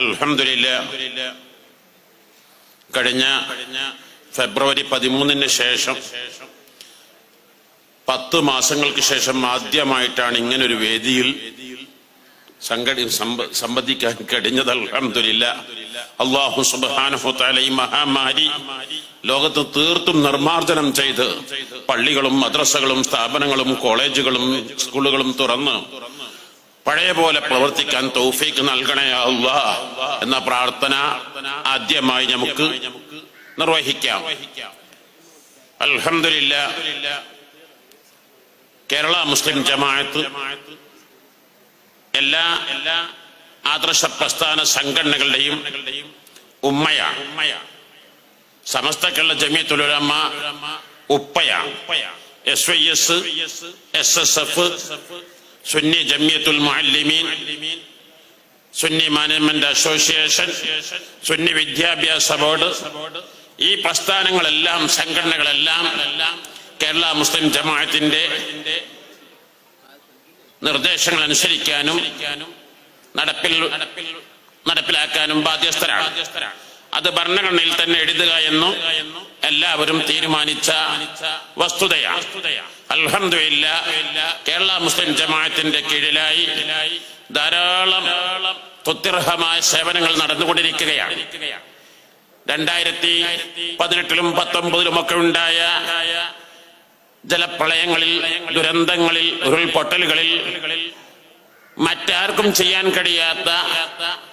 അൽഹംദുലില്ല. കഴിഞ്ഞ ഫെബ്രുവരി പതിമൂന്നിന് ശേഷം പത്ത് മാസങ്ങൾക്ക് ശേഷം ആദ്യമായിട്ടാണ് ഇങ്ങനൊരു വേദിയിൽ സംഘടി സംബന്ധിക്കാൻ കഴിഞ്ഞത്. അൽഹംദുലില്ല. അള്ളാഹു ഈ മഹാമാരി ലോകത്ത് തീർത്തും നിർമാർജനം ചെയ്ത് പള്ളികളും മദ്രസകളും സ്ഥാപനങ്ങളും കോളേജുകളും സ്കൂളുകളും തുറന്ന് പഴയ പോലെ പ്രവർത്തിക്കാൻ തൗഫീക്ക് നൽകണേ അല്ലാഹ് എന്ന പ്രാർത്ഥന ആദ്യമായി നമുക്ക് നിർവഹിക്കാം. അൽഹംദുലില്ല. കേരള മുസ്ലിം ജമാഅത്ത് എല്ലാ എല്ലാ ആദർശ പ്രസ്ഥാന സംഘടനകളുടെയും ഉമ്മയാണ്. സമസ്ത Kerala Jamiyyathul Ulama ഉപ്പയാണ്. S Y S S S F Sunni Jamiyyathul Muallimeen. Sunni management association Sunni വിദ്യാഭ്യാസ ബോർഡ് ഈ പ്രസ്ഥാനങ്ങളെല്ലാം സംഘടനകളെല്ലാം കേരള മുസ്ലിം ജമാഅത്തിന്റെ നിർദ്ദേശങ്ങൾ അനുസരിക്കാനും നടപ്പിൽ നടപ്പിലാക്കാനും ബാധ്യസ്ഥരാണ്. അത് ഭരണഘടനയിൽ തന്നെ എഴുതുക എന്നും എല്ലാവരും തീരുമാനിച്ച വസ്തുതയാണ്. അൽഹംദുലില്ല കേരള മുസ്ലിം ജമാഅത്തിന്റെ കീഴിലായി ധാരാളം തുത്തിർഹമായ സേവനങ്ങൾ നടന്നുകൊണ്ടിരിക്കുകയാണ്. രണ്ടായിരത്തി പതിനെട്ടിലും പത്തൊമ്പതിലും ഒക്കെ ഉണ്ടായ ജലപ്രളയങ്ങളിൽ ദുരന്തങ്ങളിൽ ഉരുൾപൊട്ടലുകളിൽ മറ്റാർക്കും ചെയ്യാൻ കഴിയാത്ത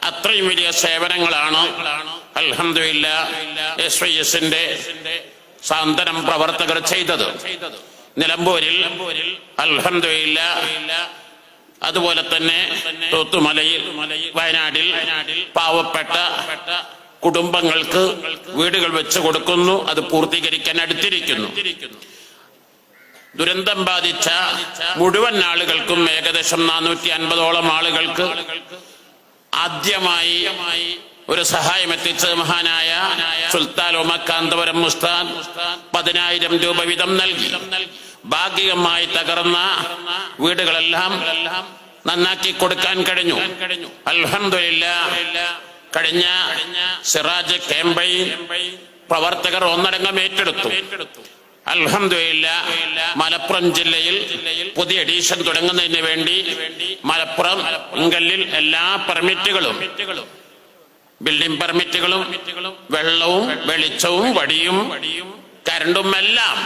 അത്രയും വലിയ സേവനങ്ങളാണ് അൽഹംദുലില്ല എസ് വൈ എസിന്റെ സാന്ത്വനം പ്രവർത്തകർ ചെയ്തത്. നിലമ്പൂരിൽ അലഹമില്ല അതുപോലെ തന്നെ തൂത്തുമലയിൽ വയനാടിൽ പാവപ്പെട്ട കുടുംബങ്ങൾക്ക് വീടുകൾ വെച്ച് കൊടുക്കുന്നു അത് പൂർത്തീകരിക്കാൻ അടുത്തിരിക്കുന്നു. ദുരന്തം ബാധിച്ച മുഴുവൻ ആളുകൾക്കും ഏകദേശം നാനൂറ്റി അൻപതോളം ആളുകൾക്ക് ആദ്യമായി ഒരു സഹായം എത്തിച്ച മഹാനായ സുൽത്താൻ ഉമക്കാന്തപുരം മുസ്താൻ പതിനായിരം രൂപ വീതം നൽകി. ഭാഗികമായി തകർന്ന വീടുകളെല്ലാം നന്നാക്കി കൊടുക്കാൻ കഴിഞ്ഞു. അൽഹംദുലില്ല. കഴിഞ്ഞ സിറാജ് ക്യാമ്പയിൻ പ്രവർത്തകർ ഒന്നടങ്കം ഏറ്റെടുത്തു. അൽഹംദുലില്ല. മലപ്പുറം ജില്ലയിൽ പുതിയ എഡീഷൻ തുടങ്ങുന്നതിന് വേണ്ടി മലപ്പുറം ഇങ്കല്ലിൽ എല്ലാ പെർമിറ്റുകളും ബിൽഡിംഗ് പെർമിറ്റുകളും വെള്ളവും വെളിച്ചവും വടിയും കരണ്ടും എല്ലാം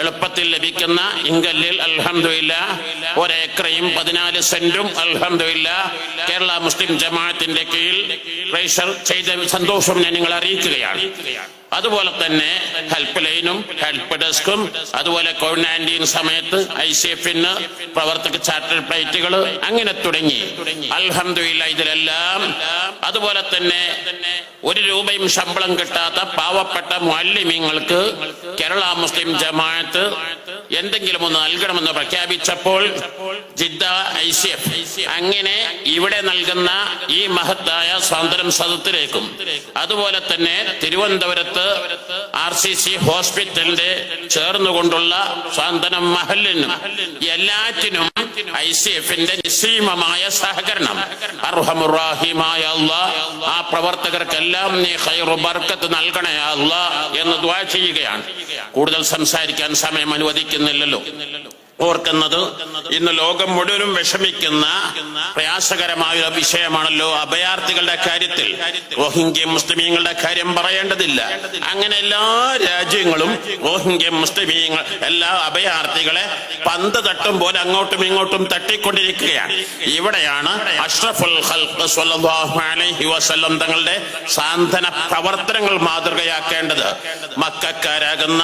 എളുപ്പത്തിൽ ലഭിക്കുന്ന ഇംഗല്ലിൽ അൽഹംദുലില്ല ഒരേക്കറയും പതിനാല് സെന്റും അൽഹംദുലില്ല കേരള മുസ്ലിം ജമാഅത്തിന്റെ കീഴിൽ ചെയ്ത സന്തോഷം ഞാൻ നിങ്ങളെ അറിയിക്കുകയാണ്. അതുപോലെ തന്നെ ഹെൽപ്പ് ലൈനും ഹെൽപ്പ് ഡെസ്കും അതുപോലെ കോവിഡ് നയന്റീൻ സമയത്ത് ഐ സി എഫിന് പ്രവർത്തക ചാർട്ടർ ഫ്ലൈറ്റുകൾ അങ്ങനെ തുടങ്ങി. അൽഹമില്ല ഇതിലെല്ലാം അതുപോലെ തന്നെ ഒരു രൂപയും ശമ്പളം കിട്ടാത്ത പാവപ്പെട്ട മാലിന്യങ്ങൾക്ക് കേരള മുസ്ലിം ജമാഅത്ത് എന്തെങ്കിലും ഒന്ന് നൽകണമെന്ന് പ്രഖ്യാപിച്ചപ്പോൾ ജിദ്ദ ഐ സി എഫ് അങ്ങനെ ഇവിടെ നൽകുന്ന ഈ മഹത്തായ സ്വാതന്ത്ര്യം സദത്തിലേക്കും അതുപോലെ തന്നെ തിരുവനന്തപുരത്ത് ആർ സി സി ഹോസ്പിറ്റലിന്റെ ചേർന്നുകൊണ്ടുള്ള സ്വാതന്ത്ര്യം മഹലിനും എല്ലാറ്റിനും ഐ സി എഫിന്റെ നിസ്സീമമായ സഹകരണം. അർഹമുറാഹിമായ അള്ളാ ആ പ്രവർത്തകർക്കെല്ലാം നീ ഖൈറു ബർക്കത്ത് നൽകണേ അള്ളാ എന്ന് ദ്വാ ചെയ്യുകയാണ്. കൂടുതൽ സംസാരിക്കാൻ സമയം അനുവദിക്കുന്നില്ലല്ലോ. ഓർക്കുന്നത് ഇന്ന് ലോകം മുഴുവനും വിഷമിക്കുന്ന പ്രയാസകരമായ ഒരു വിഷയമാണല്ലോ അഭയാർത്ഥികളുടെ കാര്യത്തിൽ. റോഹിംഗ്യ മുസ്ലിമീങ്ങളുടെ കാര്യം പറയേണ്ടതില്ല. അങ്ങനെ എല്ലാ രാജ്യങ്ങളും റോഹിംഗ്യ മുസ്ലിമീങ്ങൾ എല്ലാ അഭയാർത്ഥികളെ പന്ത് തട്ടും പോലെ അങ്ങോട്ടും ഇങ്ങോട്ടും തട്ടിക്കൊണ്ടിരിക്കുകയാണ്. ഇവിടെയാണ് അഷ്റഫുൽ അലൈഹി വസല്ലം തങ്ങളുടെ സാന്ത്വന പ്രവർത്തനങ്ങൾ മാതൃകയാക്കേണ്ടത്. മക്കാരാകുന്ന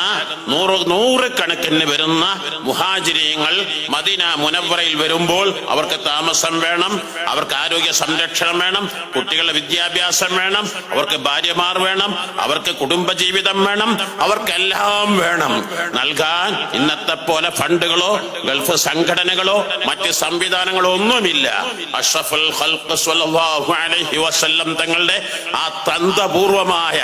നൂറ് കണക്കിന് വരുന്ന മുഹാജിരി മുസ്ലിങ്ങൾ മദീന മുനവറയിൽ വരുമ്പോൾ അവർക്ക് താമസം വേണം അവർക്ക് ആരോഗ്യ സംരക്ഷണം വേണം കുട്ടികളുടെ വിദ്യാഭ്യാസം വേണം അവർക്ക് ഭാര്യമാർ വേണം അവർക്ക് കുടുംബജീവിതം വേണം അവർക്കെല്ലാം വേണം. നൽകാൻ ഇന്നത്തെ പോലെ ഫണ്ടുകളോ ഗൾഫ് സംഘടനകളോ മറ്റ് സംവിധാനങ്ങളോ ഒന്നുമില്ല. അഷ്റഫുൽ അലൈഹി വസല്ലം തങ്ങളുടെ ആ തന്ത്രപൂർവമായ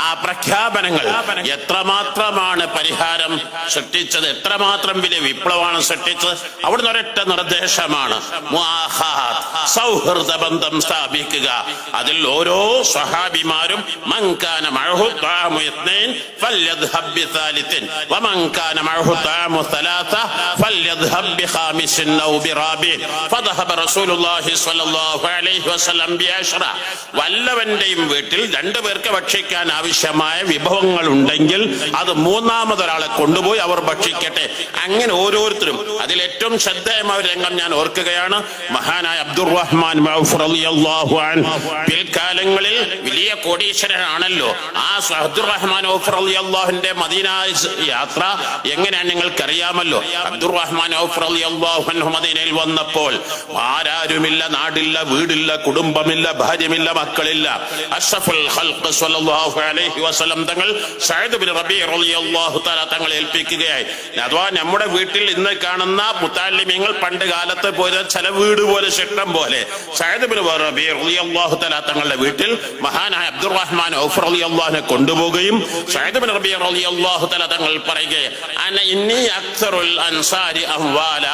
ആ പ്രഖ്യാപനങ്ങൾ എത്രമാത്രമാണ് പരിഹാരം സൃഷ്ടിച്ചത് എത്രമാത്രം വലിയ വിപ്ലവമാണ് നിയമമാണ് സൃഷ്ടിച്ചത് അവിടുന്ന് ഒരൊറ്റ നിർദ്ദേശമാണ്. സൗഹൃദ ബന്ധം സ്ഥാപിക്കുക. അതിൽ ഓരോ സഹാബിമാരും വല്ലവന്റെയും വീട്ടിൽ രണ്ടു പേർക്ക് ഭക്ഷിക്കാൻ ആവശ്യമായ വിഭവങ്ങൾ ഉണ്ടെങ്കിൽ അത് മൂന്നാമതൊരാളെ കൊണ്ടുപോയി അവർ ഭക്ഷിക്കട്ടെ. അങ്ങനെ അതിൽ ഏറ്റവും ശ്രദ്ധേയമായ രംഗം ഞാൻ ഓർക്കുകയാണ്. മഹാനായ അബ്ദുറഹ്മാൻ റഹ്മാൻ പിൽക്കാലങ്ങളിൽ വലിയ കോടീശ്വരനാണല്ലോ. ആ അബ്ദുർ റഹ്മാൻ റളിയല്ലാഹുവിന്റെ മദീന യാത്ര എങ്ങനെയാണ് നിങ്ങൾക്കറിയാമല്ലോ? ഔഫ് റളിയല്ലാഹു അൻഹു മദീനയിൽ വന്നപ്പോൾ ആരാരുമില്ല നാടില്ല വീടില്ല കുടുംബമില്ല ഭാര്യമില്ല മക്കളില്ല. അഷ്റഫുൽ ഖൽഖ് സ്വല്ലല്ലാഹു അലൈഹി വസല്ലം തങ്ങൾ സഅദ് ബിൻ റബീ റളിയല്ലാഹു തആല തങ്ങളെ ഏൽപ്പിക്കുകയായി. അഥവാ നമ്മുടെ വീട്ടിൽ ഇന്ന് കാണുന്ന മുത്താലിമ്യങ്ങൾ പണ്ട് കാലത്ത് പോലെ ചില വീട് പോലെ ശിഷ്ടം പോലെ. തങ്ങളുടെ വീട്ടിൽ മഹാനായ അബ്ദുറഹ്മാൻ ഔഫ് റളിയല്ലാഹുവിനെ കൊണ്ടുപോകുകയും സഅദ് റബി റബീ റളിയല്ലാഹു തല തങ്ങൾ പറയുകയും അന ഇന്നി അക്സറുൽ അൻസാരി അംവാല.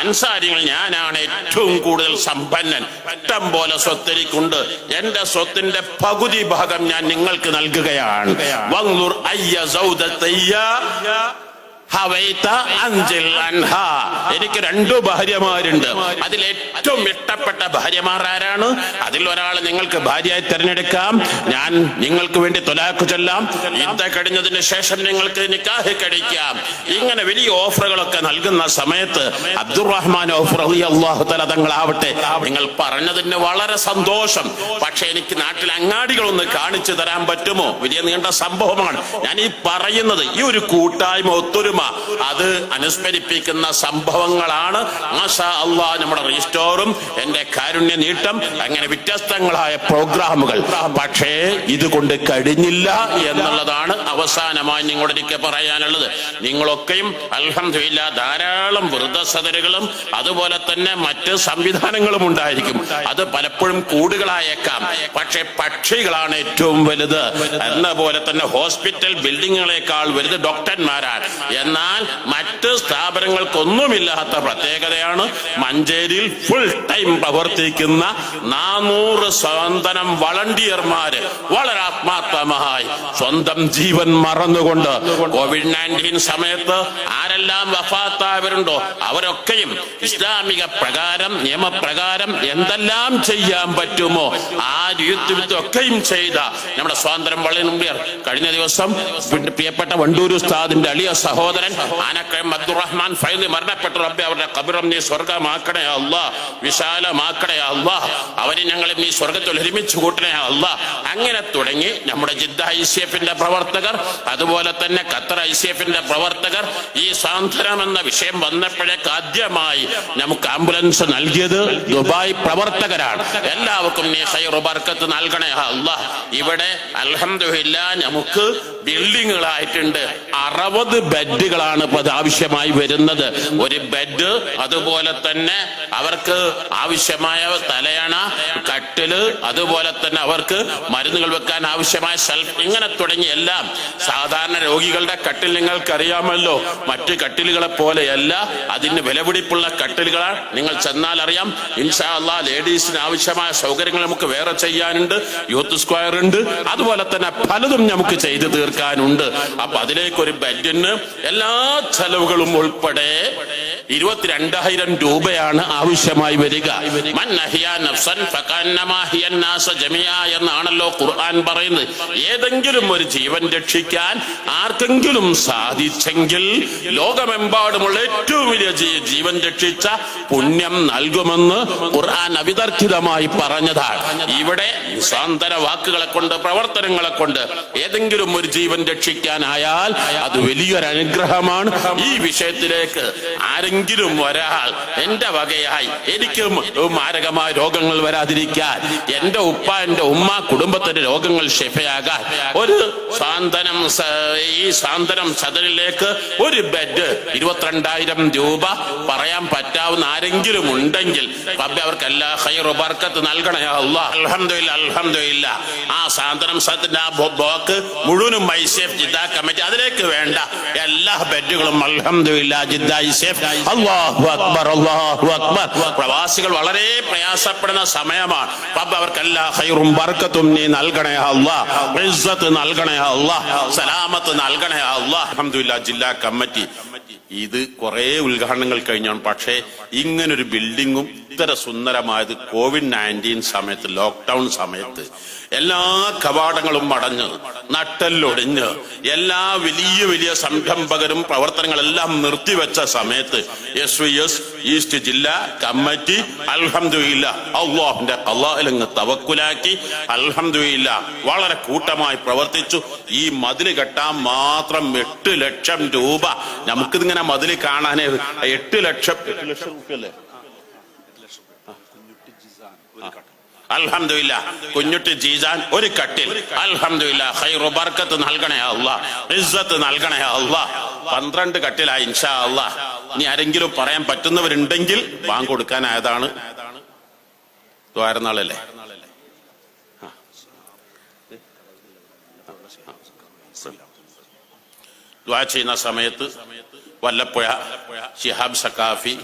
അൻസാരികൾ ഞാനാണ് ഏറ്റവും കൂടുതൽ സമ്പന്നൻ. ഇഷ്ടം പോലെ സ്വത്തരിക്കുണ്ട് എന്റെ സ്വത്തിന്റെ പകുതി ഭാഗം ഞാൻ നിങ്ങൾക്ക് നൽകുകയാണ്. എനിക്ക് രണ്ടു ഭാര്യമാരുണ്ട്. അതിൽ ഏറ്റവും ഇഷ്ടപ്പെട്ട ഭാര്യമാർ ആരാണ്? അതിൽ ഒരാൾ നിങ്ങൾക്ക് ഭാര്യയായി തിരഞ്ഞെടുക്കാം. ഞാൻ നിങ്ങൾക്ക് വേണ്ടി തൊലാക്ക് ചൊല്ലാം. ഇന്ത കഴിഞ്ഞതിന് ശേഷം നിങ്ങൾക്ക് നിക്കാഹ് കഴിക്കാം. ഇങ്ങനെ വലിയ ഓഫറുകളൊക്കെ നൽകുന്ന സമയത്ത് അബ്ദുറഹ്മാൻ ഓഫർ അള്ളാഹു തല തങ്ങളാവട്ടെ നിങ്ങൾ പറഞ്ഞതിന് വളരെ സന്തോഷം. പക്ഷെ എനിക്ക് നാട്ടിൽ അങ്ങാടികളൊന്ന് കാണിച്ചു തരാൻ പറ്റുമോ? വലിയ നീണ്ട സംഭവമാണ്. ഞാൻ ഈ പറയുന്നത് ഈ ഒരു കൂട്ടായ്മ ഒത്തൊരുമ അത് അനുസ്മരിപ്പിക്കുന്ന സംഭവങ്ങളാണ്. ആശാ അള്ളാ നമ്മുടെ റീസ്റ്റോറും എന്റെ കാരുണ്യ നീട്ടം അങ്ങനെ വ്യത്യസ്തങ്ങളായ പ്രോഗ്രാമുകൾ. പക്ഷേ ഇതുകൊണ്ട് കഴിഞ്ഞില്ല എന്നുള്ളതാണ് അവസാനമായി നിങ്ങളോട് എനിക്ക് പറയാനുള്ളത്. നിങ്ങളൊക്കെയും അൽഹംദുലില്ല ധാരാളം വൃദ്ധസദരുകളും അതുപോലെ തന്നെ മറ്റ് സംവിധാനങ്ങളും ഉണ്ടായിരിക്കും. അത് പലപ്പോഴും കൂടുകളായേക്കാം. പക്ഷെ പക്ഷികളാണ് ഏറ്റവും വലുത്. എന്ന പോലെ തന്നെ ഹോസ്പിറ്റൽ ബിൽഡിങ്ങുകളെക്കാൾ വലുത് ഡോക്ടർമാരാണ്. എന്നാൽ മറ്റ് സ്ഥാപനങ്ങൾക്കൊന്നുമില്ലാത്ത പ്രത്യേകതയാണ് മഞ്ചേരിയിൽ ഫുൾ ടൈം പ്രവർത്തിക്കുന്ന നാനൂറ് സ്വന്തനം വളണ്ടിയർമാര്. വളരെ ആത്മാർത്ഥമായി. സ്വന്തം ജീവൻ മറന്നുകൊണ്ട് കോവിഡ് നയന്റീൻ സമയത്ത് ആരെല്ലാം വഫാത്തായവരുണ്ടോ? അവരൊക്കെയും ഇസ്ലാമിക പ്രകാരം നിയമപ്രകാരം എന്തെല്ലാം ചെയ്യാൻ പറ്റുമോ? ആ രീതിയൊക്കെയും ചെയ്ത നമ്മുടെ സ്വാതന്ത്ര്യം വളരെ കഴിഞ്ഞ ദിവസം പ്രിയപ്പെട്ട വണ്ടൂർ ഉസ്താദിന്റെ അളിയ സഹോദരൻ ആനക്കയം അബ്ദുറഹ്മാൻ ഫൈലി മരണപ്പെട്ട. റബ്ബെ അവരുടെ കബിറം നീ സ്വർഗമാക്കണേ അല്ല. വിശാലമാക്കണേ അല്ല. അവരെ ഞങ്ങളെ നീ സ്വർഗത്തിൽ ഒരുമിച്ച് കൂട്ടണേ അല്ല. അങ്ങനെ തുടങ്ങി നമ്മുടെ ജിദ്ദ ഐ സി എഫിന്റെ പ്രവർത്തകർ അതുപോലെ തന്നെ ഖത്തർ ഐ സി എഫിന്റെ പ്രവർത്തകർ ഈ സ്വാതന്ത്ര്യം എന്ന വിഷയം വന്നപ്പോഴേക്ക് ആദ്യമായി നമുക്ക് ആംബുലൻസ് നൽകിയത് ദുബായ് പ്രവർത്തകരാണ്. എല്ലാവർക്കും നീ ഹൈറു ബർക്കത്ത് നൽകണേ അല്ല. ഇവിടെ അലഹമില്ല നമുക്ക് ബിൽഡിങ്ങുകളായിട്ടുണ്ട്. അറുപത് ബെഡുകളാണ് ഇപ്പൊ അത് ആവശ്യമായി വരുന്നത്. ഒരു ബെഡ് അതുപോലെ തന്നെ അവർക്ക് ആവശ്യമായ തലയണ കട്ടിൽ അതുപോലെ തന്നെ അവർക്ക് മരുന്നുകൾ വെക്കാൻ ആവശ്യമായ സെൽഫ് ഇങ്ങനെ തുടങ്ങി എല്ലാം സാധാരണ രോഗികളുടെ കട്ടിൽ നിങ്ങൾക്കറിയാമല്ലോ. മറ്റു കട്ടിലുകളെ പോലെയല്ല. അതിന് വിലപിടിപ്പുള്ള കട്ടിലുകളാണ്. നിങ്ങൾ ചെന്നാൽ അറിയാം. ഇൻഷാ അല്ലാ ലേഡീസിന് ആവശ്യമായ സൗകര്യങ്ങൾ നമുക്ക് വേറെ ചെയ്യാനുണ്ട്. യൂത്ത് സ്ക്വയർ ഉണ്ട്. അതുപോലെ തന്നെ പലതും നമുക്ക് ചെയ്തു തീർക്കാനുണ്ട് അപ്പൊ അതിലേക്കൊരു ബെഡിന് എല്ലാ ചെലവുകളും ഉൾപ്പെടെ ഇരുപത്തിരണ്ടായിരം രൂപയാണ് ആവശ്യമായി വരിക. എന്നാണല്ലോ ഖുർആൻ പറയുന്നത്. ഏതെങ്കിലും ഒരു ജീവൻ രക്ഷിക്കാൻ ആർക്കെങ്കിലും സാധിച്ചെങ്കിൽ ലോകമെമ്പാടുമുള്ള ഏറ്റവും വലിയ ജീവൻ രക്ഷിച്ച പുണ്യം നൽകുമെന്ന് ഖുർആൻ അവിതർക്കിതമായി പറഞ്ഞതാണ്. ഇവിടെ നിസാന്തര വാക്കുകളെ കൊണ്ട് പ്രവർത്തനങ്ങളെ കൊണ്ട് ഏതെങ്കിലും ഒരു ജീവൻ രക്ഷിക്കാനായാൽ അത് വലിയൊരു അനുഗ്രഹമാണ് ഈ വിഷയത്തിലേക്ക് ആരെങ്കിലും ഒരാൾ എന്റെ വകയായി എനിക്ക് മാരകമായ രോഗങ്ങൾ വരാതിരിക്കാൻ എന്റെ ഉപ്പ എന്റെ ഉമ്മ കുടുംബത്തിന്റെ രോഗങ്ങൾ ശിഫയാകാൻ ഒരു സാന്ത്വനം ഈ സാന്ത്വനം സദനിലേക്ക് ഒരു ബെഡ് ഇരുപത്തിരണ്ടായിരം രൂപ പറയാൻ പറ്റാവുന്ന ആരെങ്കിലും ഉണ്ടെങ്കിൽ അവർക്ക് എല്ലാ ഹൈറു ബർക്കത്ത് നൽകണേ അള്ളാഹ്. അൽഹംദുലില്ല അൽഹംദുലില്ല. ആ സാന്ത്വനം സദന്റെ ആ ബ്ലോക്ക് മുഴുവനും I C F Jeddah committee. അതിലേക്ക് വേണ്ട എല്ലാ ബെഡുകളും അൽഹംദുലില്ല ജിദ്ദ ഐസേഫ് അള്ളാഹു അക്ബർ അള്ളാഹു അക്ബർ. പ്രവാസികൾ വളരെ പ്രയാസപ്പെടുന്ന സമയമാണ്. അപ്പൊ അവർക്ക് എല്ലാ ഹൈറും ബർക്കത്തും നീ നൽകണേ അള്ളാഹ് ഇസ്സത്ത് നൽകണേ അള്ളാഹ് സലാമത്ത് നൽകണേ അള്ളാഹ് അൽഹംദുലില്ലാ ജില്ലാ കമ്മിറ്റി ഇത് കുറേ ഉദ്ഘാടനങ്ങൾ കഴിഞ്ഞാണ്. പക്ഷേ ഇങ്ങനൊരു ബിൽഡിങ്ങും ഇത്ര സുന്ദരമായത് കോവിഡ് നയന്റീൻ സമയത്ത് ലോക്ക്ഡൗൺ സമയത്ത്. എല്ലാ കവാടങ്ങളും അടഞ്ഞ് നട്ടെല്ലൊടിഞ്ഞ് എല്ലാ വലിയ വലിയ സംരംഭകരും പ്രവർത്തനങ്ങളെല്ലാം നിർത്തിവെച്ച സമയത്ത് എസ് വി എസ് ഈസ്റ്റ് ജില്ലാ കമ്മിറ്റി അൽഹംദില്ല അള്ളാഹുന്റെ അള്ളാഹിലങ്ങ് തവക്കുലാക്കി അൽഹംദില്ല വളരെ കൂട്ടമായി പ്രവർത്തിച്ചു. ഈ മതിൽ കെട്ടാൻ മാത്രം എട്ട് ലക്ഷം രൂപ നമുക്കിതിങ്ങനെ മതിൽ കാണാനേ എട്ട് ലക്ഷം. എട്ട് ലക്ഷം അല്ലേ അൽഹംദുലില്ല കുഞ്ഞുട്ടി ജീജാൻ ഒരു കട്ടിൽ. അൽഹംദുലില്ല ഹൈറു ബർക്കത്ത് നൽകണേ അള്ളത്ത് ഇസ്സത്ത് നൽകണേ അള്ള പന്ത്രണ്ട് കട്ടിലായി ഇൻഷാ അല്ലാ. ഇനി ആരെങ്കിലും പറയാൻ പറ്റുന്നവരുണ്ടെങ്കിൽ ബാങ്ക് കൊടുക്കാനായതാണ് ദ്വാരനാളല്ലേ? ദ്വാ ചെയ്യുന്ന സമയത്ത് വല്ലപ്പുഴ ഷിഹാബ് സക്കാഫി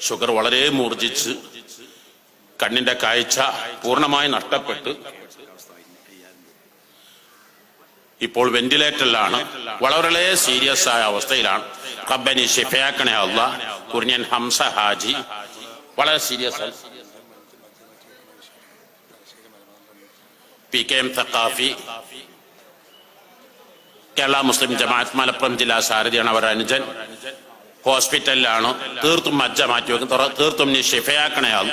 ഷുഗർ വളരെ മൂർജിച്ച് കണ്ണിന്റെ കാഴ്ച പൂർണമായി നഷ്ടപ്പെട്ട് ഇപ്പോൾ വെന്റിലേറ്ററിലാണ്. വളരെ സീരിയസ് ആയ അവസ്ഥയിലാണ്. കബനി ഷിഫയാക്കണേ അല്ല കുറിഞ്ഞൻ ഹംസ ഹാജി. വളരെ serious P K M Thakafi Kerala Muslim Jamaath Malappuram ജില്ലാ സാരഥിയാണ് അവർ അനുജൻ. ഹോസ്പിറ്റലിലാണ്. തീർത്തും മജ്ജ മാറ്റി വെക്കും. തീർത്തും നീ ഷിഫയാക്കണയാകും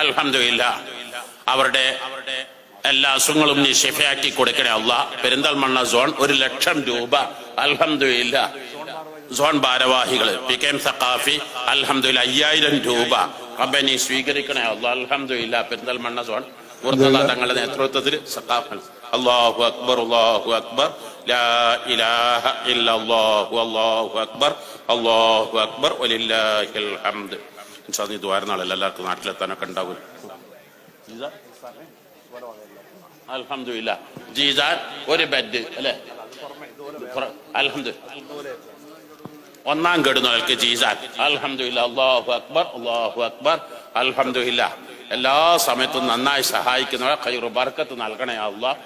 അലഹമില്ല അവരുടെ എല്ലാ അസുഖങ്ങളും നീ ഷിഫയാക്കി കൊടുക്കണേ അല്ല പെരിന്തൽമണ്ണ സോൺ ഒരു ലക്ഷം രൂപ. അലഹമില്ല സോൺ ഭാരവാഹികൾ പി കെ എം സഖാഫി അലഹമില്ല അയ്യായിരം രൂപ. കമ്പനി സ്വീകരിക്കണേ അല്ല അലഹമില്ല പെരിന്തൽമണ്ണ സോൺ. മുർത്തദ തങ്ങളുടെ നേതൃത്വത്തിൽ സഖാഫൻ അല്ലാഹു അക്ബർ അല്ലാഹു അക്ബർ. ലാ ഇലാഹ ഇല്ലല്ലാഹു അല്ലാഹു അക്ബർ. അല്ലാഹു അക്ബർ. വലില്ലാഹിൽ ഹംദ്. ഇൻഷാ അല്ലാ, ഈ ദ്വാരനാളല്ല എല്ലാവർക്കും നാട്ടിലെത്താനൊക്കെ ഉണ്ടാവും. അൽഹംദുലില്ല ജീജാൻ ഒരു ബെഡ് അല്ലേ? അൽഹംദു ഒന്നാം കെടുന്നവർക്ക് ജീസാൻ. അൽഹംദുലില്ല അള്ളാഹു അക്ബർ അള്ളാഹു അക്ബർ. അൽഹംദുലില്ല എല്ലാ സമയത്തും നന്നായി സഹായിക്കുന്നവരെ കൈറു ബർക്കത്ത് നൽകണേ അള്ളാഹ്.